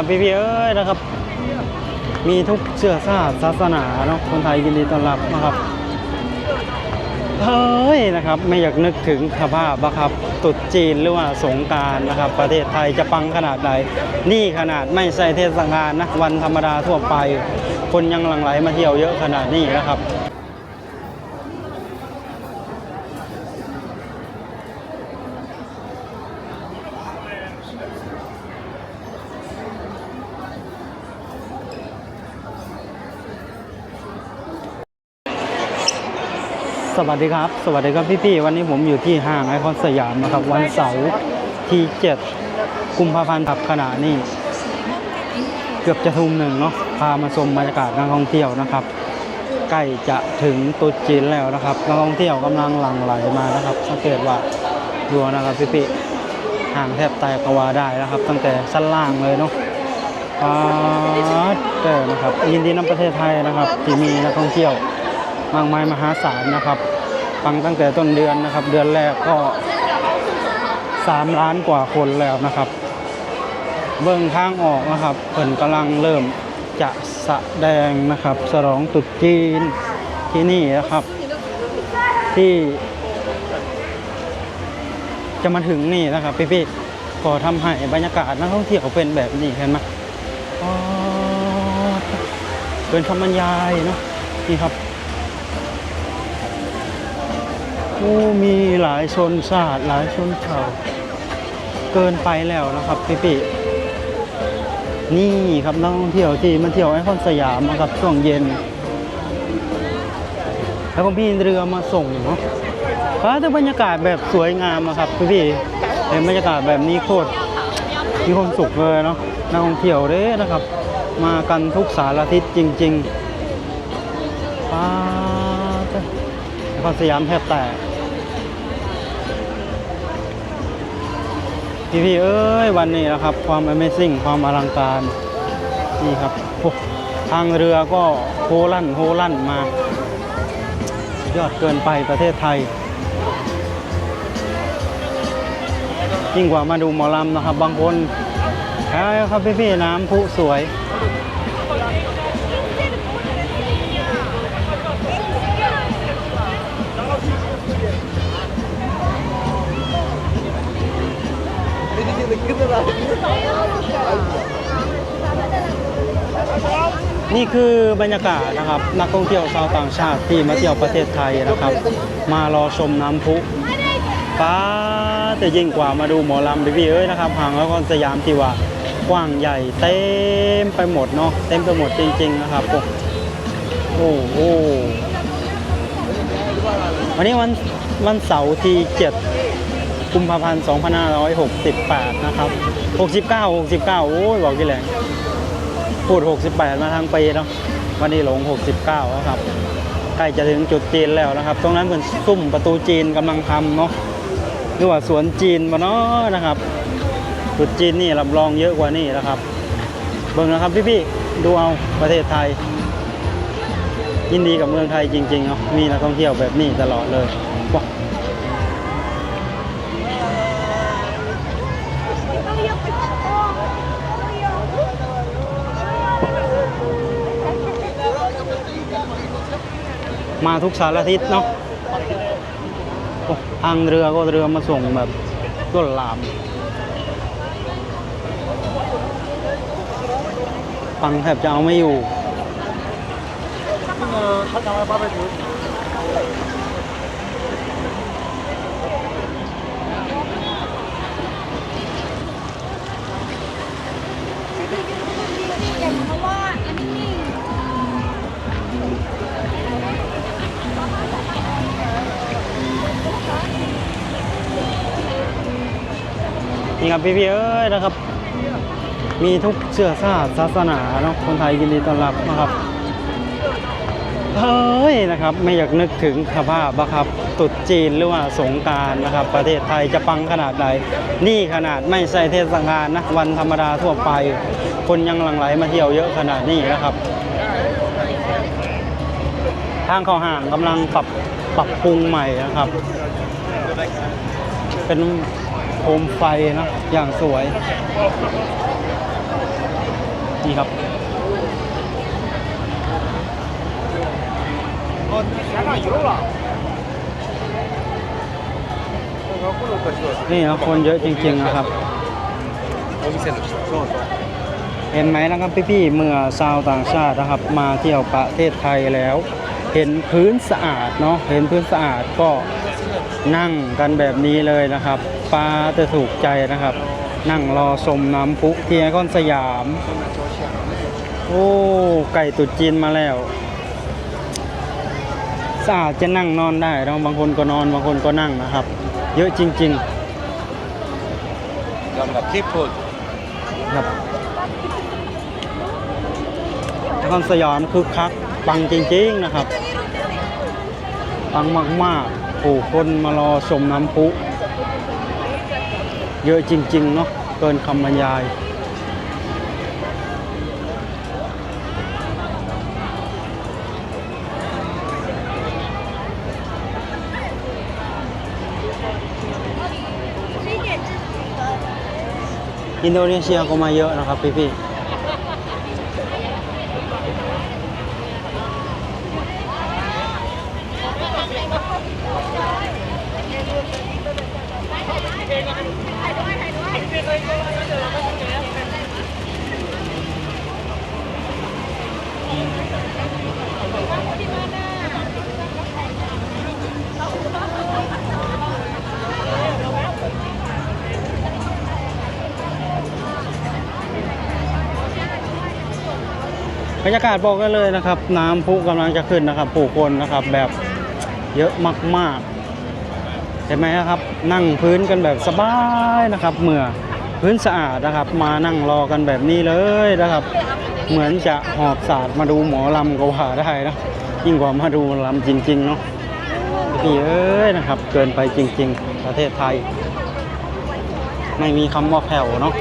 ครับพี่ๆเอ้ยนะครับ มีทุกเชื้อชาติศาสนาเนาะคนไทยยินดีต้อนรับนะครับเฮ้ยนะครับไม่อยากนึกถึงขภาพนะครับตรุษจีนหรือว่าสงการนะครับ ประเทศไทยจะปังขนาดใดนี่ขนาดไม่ใช่เทศกาลนะวันธรรมดาทั่วไป คนยังหลั่งไหลมาเที่ยวเยอะขนาดนี้นะครับ สวัสดีครับ สวัสดีครับพี่ๆวันนี้ผมอยู่ที่ห้างไอคอนสยามนะครับ วันเสาร์ที่ 7 กุมภาพันธ์ครับขณะนี้ เกือบจะทุ่มหนึ่งเนาะพามาชมบรรยากาศการท่องเที่ยวนะครับ ใกล้จะถึงตรุษจีนแล้วนะครับนักท่องเที่ยวกำลังหลั่งไหลมานะครับสังเกตว่าดูนะครับพี่ๆห่างแทบแตกกว่าได้นะครับ ตั้งแต่ชั้นล่างเลยเนาะอ่าเจอนะครับยินดีนำประเทศไทยนะครับ ที่มีนักท่องเที่ยวมากมายมหาศาลนะครับ ฟังตั้งแต่ต้นเดือนนะครับ เดือนแรกก็ 3 ล้านกว่าคนแล้วนะครับ เบื้องทางออกนะครับเพิ่นกำลังเริ่มจะแสดงนะครับฉลองตรุษจีนที่นี่นะครับ ที่ จะมาถึงนี่นะครับพี่ๆก็ทำให้บรรยากาศนักท่องเที่ยวเป็นแบบนี้เห็นไหมเป็นคำบรรยายเนาะนี่ครับ โอ้มีหลายชนชาติหลายชนเผ่าเกินไปแล้วนะครับพี่ปีนี่ครับนักท่องเที่ยวที่มาเที่ยวไอคอนสยามนะครับช่วงเย็น แล้วก็พี่เรือมาส่งเนาะฟ้าแต่บรรยากาศแบบสวยงามอะครับพี่พี่เห็นบรรยากาศแบบนี้โคตรมีความสุขเลยเนาะนักท่องเที่ยวเด้นะครับ มากันทุกสารทิศจริงๆฟ้าแต่ไอคอนสยามแทบแตก พี่พี่ๆเอ้ยวันนี้นะครับ ความ Amazing ความอลังการ นี่ครับทางเรือก็โฮลั่นโฮลั่นมา ยอดเกินไปประเทศไทย ยิ่งกว่ามาดูหมอลำนะครับ บางคนใช่ครับพี่พี่ๆน้ำพุสวย นี่คือบรรยากาศนะครับนักท่องเที่ยวชาวต่างชาติที่มาเที่ยวประเทศไทยนะครับ มารอชมน้ำพุป้าแต่ยิ่งกว่ามาดูหมอลำพี่พี่เอ้ยนะครับห่างแล้วก็สยามที่ว่ากว้างใหญ่เต็มไปหมดเนาะเต็มไปหมดจริง ๆ นะครับโอ้โหวันนี้วันวันเสาร์ที่7 กุมภาพันธ์2568 นะครับ 69 69 โอ้ยบอกกี่แหลงพูด 68 มาทางปีเนาะวันนี้หลง 69แล้วครับใกล้จะถึงจุดจีนแล้วนะครับ ตรงนั้นเป็นซุ่มประตูจีนกำลังทำเนาะหรือว่าสวนจีนมาเนาะนะครับ จุดจีนนี่รับรองเยอะกว่านี่นะครับเบิ่งนะครับพี่ๆดูเอาประเทศไทย ยินดีกับเมืองไทยจริงๆเนาะมีนักท่องเที่ยวแบบนี้ตลอดเลยว้า ทุกสารทิศเนาะอ้ทางเรือก็เรือมาส่งแบบต้นลาม ฟังแทบจะเอาไม่อยู่ นี่ครับพี่ๆเอ้ยนะครับ มีทุกเชื้อชาติศาสนาเนาะคนไทยยินดีต้อนรับนะครับเฮ้ยนะครับไม่อยากนึกถึงสภาพนะครับตรุษจีนหรือว่าสงการนะครับ ประเทศไทยจะปังขนาดใดนี่ขนาดไม่ใช่เทศกาลนะวันธรรมดาทั่วไป คนยังหลั่งไหลมาเที่ยวเยอะขนาดนี้นะครับ ทางเข้าห่างกำลังปรับปรับปรุงใหม่นะครับ เป็น โคมไฟนะ อย่างสวย นี่ครับนี่นะคนเยอะจริงๆนะครับ เห็นไหมนะครับพี่ๆเมื่อชาวต่างชาตินะครับ มาเที่ยวประเทศไทยแล้ว เห็นพื้นสะอาดเนาะเห็นพื้นสะอาดก็นั่งกันแบบนี้เลยนะครับ ปลาจะถูกใจนะครับ นั่งรอชมน้ำพุเทียก้อนสยาม โอ้ ไก่ตุดจีนมาแล้วสะอาดจะนั่งนอนได้เราบางคนก็นอนบางคนก็นั่งนะครับ เยอะจริงๆยำมกับที่พูดครับนครสยามคึกคักปังจริงๆนะครับปังมากๆผู้คนมารอชมน้ำพุ เยอะจริง ๆ เนาะเกินคำบรรยาย อินโดนีเซียก็มาเยอะนะครับพี่ๆ บรรยากาศบอกกันเลยนะครับ น้ำพุกำลังจะขึ้นนะครับ ผู้คนนะครับแบบเยอะมากๆเห็นไหมครับ นั่งพื้นกันแบบสบายนะครับเมื่อ พื้นสะอาดนะครับ มานั่งรอกันแบบนี้เลยนะครับ เหมือนจะหอบศาสตร์มาดูหมอลำก็ว่าได้นะยิ่งกว่ามาดูลำจริง ๆ เนาะพี่เอ้ยนะครับ เกินไปจริง ๆ ประเทศไทย ไม่มีคำว่าแผ่วเนาะ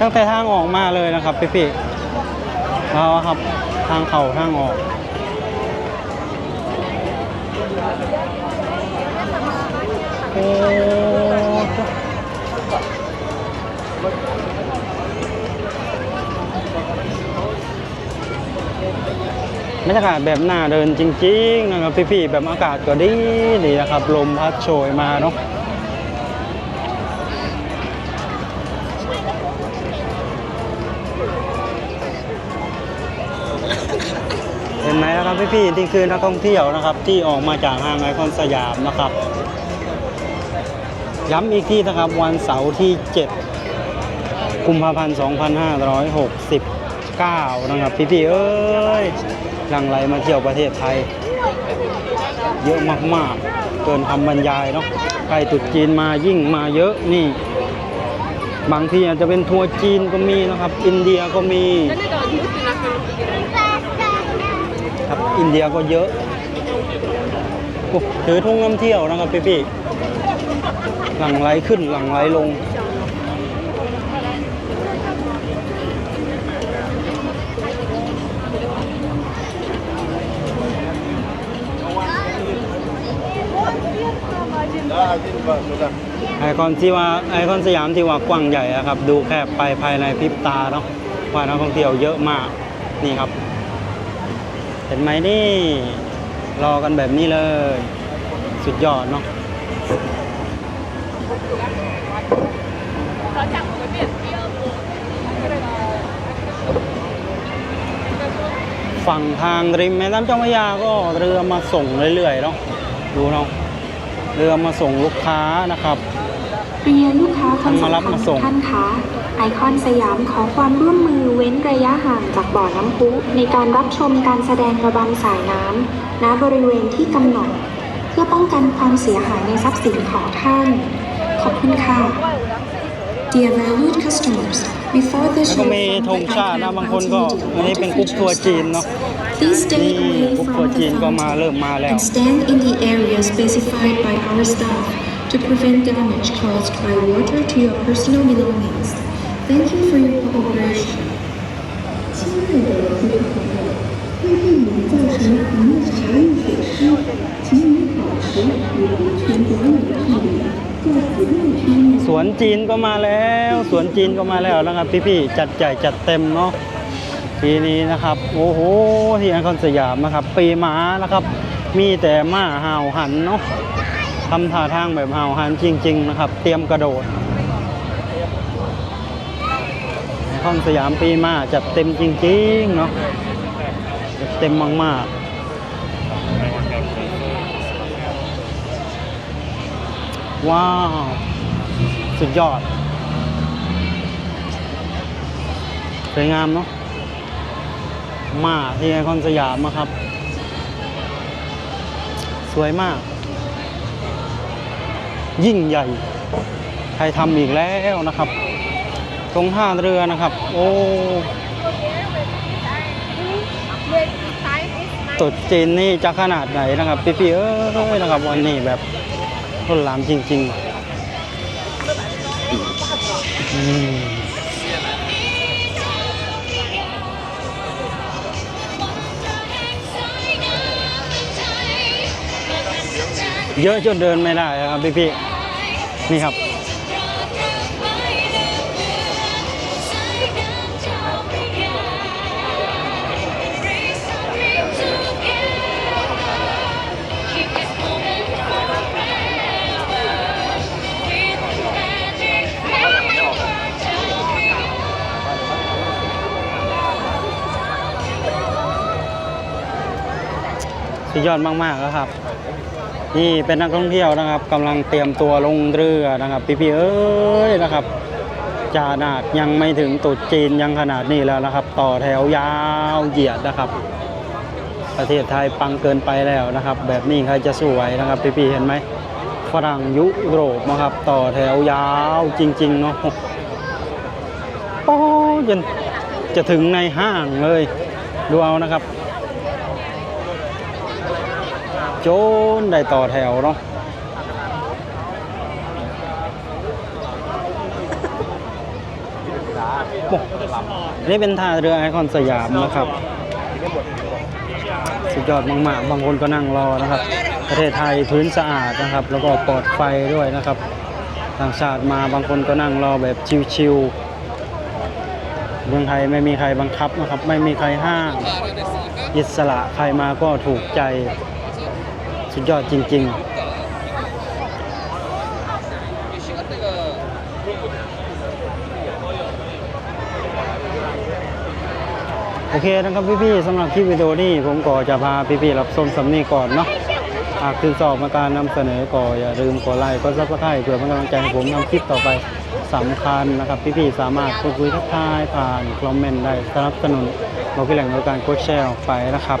ตั้งแต่ทางออกมาเลยนะครับพี่พี่ๆเราครับ ทางเข่าทางออก โอ้บรรยากาศแบบหน้าเดินจริง ๆ นะครับพี่ๆแบบอากาศก็ดีดีนะครับ ลมพัดโชยมาเนาะ ไหมนะครับพี่ๆนี่คือนักท่องเที่ยวนะครับ ที่ออกมาจากห้างไอคอนสยามนะครับ ย้ำอีกที่นะครับวันเสาร์ที่ 7 กุมภาพันธ์ 2569 นะครับ พี่ๆเอ้ยหลังไหลมาเที่ยวประเทศไทย เยอะมากๆ เกินคำบรรยายเนาะใกล้ตุดจีนมายิ่งมาเยอะนี่ บางทีอาจจะเป็นทัวร์จีนก็มีนะครับ อินเดียก็มี อินเดียก็เยอะถือทุ่งน้ำเที่ยวนะครับพี่พี่หลังไหลขึ้นหลังไหลลง ไอคอนที่ว่าไอคอนสยามที่ว่ากว้างใหญ่ครับ ดูแคบไปภายในพริบตาเนาะว่านักท่องเที่ยวเยอะมากนี่ครับ เห็นไหมนี่ รอกันแบบนี้เลย สุดยอดเนาะฝั่งทางริมแม่น้ำเจ้าพระยาก็เรือมาส่งเรื่อยๆเนาะดูเนาะเรือมาส่งลูกค้านะครับ เรียนลูกค้าคนมารับสำคัญมาส่ทุงกท่านคะไอคอนสยามขอความร่วมมือเว้นระยะห่างจากบ่อน้ำพุ ในการรับชมการแสดงระบำสายน้ำณบริเวณที่กำหนด เพื่อป้องกันความเสียหายในทรัพย์สินของท่าน ขอบคุณค่ะ Dear valued customers before the แล้วก็ show มี from ธ the งชาตินะ icon บางคนก็ Mountain อันนี้เป็นกรุ๊ปทัวร์จีนเนาะ Please stay นี่ away กรุ๊ป from ตัว on จีน the ก็มาเริ่มมาแล้ว and stand in the area specified by our staff to prevent damage caused by water to your personal belongings. Thank you for your cooperation. 亲爱的顾客朋友，为避免造成您的财物损失，请您保持与安全管理距离，在服务区内。 สวนจีนก็มาแล้ว สวนจีนก็มาแล้วนะครับ พี่ๆจัดใหญ่จัดเต็มเนาะปีนี้นะครับ โอ้โหที่ไอคอนสยามนะครับ ปีหมานะครับ มีแต่หมาห่าวหันเนาะ ทำท่าทางแบบห่าวหันจริง ๆ นะครับ เตรียมกระโดดไอคอนสยามปีมาจัดเต็มจริง ๆ เนาะจัดเต็มมาก ๆว้าว สุดยอด สวยงามเนาะมาที่ไอคอนสยามนะครับ สวยมาก ยิ่งใหญ่ใครทำอีกแล้วนะครับ ตรงท่าเรือนะครับ โอ้ตุดจีนนี่จะขนาดไหนนะครับพี่ๆเอ้ยนะครับวันนี้แบบล้นหลามจริงๆอืมเยอะจนเดินไม่ได้ครับพี่พี่ๆ นี่ครับ สุดยอดมากๆแล้วครับนี่เป็นนักท่องเที่ยวนะครับกำลังเตรียมตัวลงเรือนะครับ พี่ๆเอ้ยนะครับจานาดยังไม่ถึงตรุษจีนยังขนาดนี้แล้วนะครับ ต่อแถวยาวเหยียดนะครับ ประเทศไทยปังเกินไปแล้วนะครับ แบบนี้ใครจะสวยนะครับพี่ๆเห็นไหมฝรั่งยุโรปนะครับ ต่อแถวยาวจริงๆเนาะโอ้จนจะถึงในห้างเลย ดูเอานะครับ โจนได้ต่อแถวเนาะโอ้นี่เป็นท่าเรือไอคอนสยามนะครับ สุดยอดมากๆ บางคนก็นั่งรอนะครับ ประเทศไทยพื้นสะอาดนะครับ แล้วก็ปลอดไฟด้วยนะครับ ต่างชาติมาบางคนก็นั่งรอแบบชิวๆเมืองไทยไม่มีใครบังคับนะครับ ไม่มีใครห้ามอิสระใครมาก็ถูกใจ สุดยอดจริง ๆ โอเคนะครับพี่ๆสำหรับคลิปวิดีโอนี้ผมก็จะพาพี่ๆรับชมสำนีก่อนเนาะหากชื่นชอบมาการนำเสนอก็อย่าลืมกดไลค์กดซับสไครต์เพื่อเป็นกำลังใจให้ผมทำคลิปต่อไปสำคัญนะครับ พี่ๆสามารถพูดคุยทักทายผ่านคอมเมนต์ได้สนับสนุนบอกพี่แหล่งในการกดแชร์ออกไปนะครับ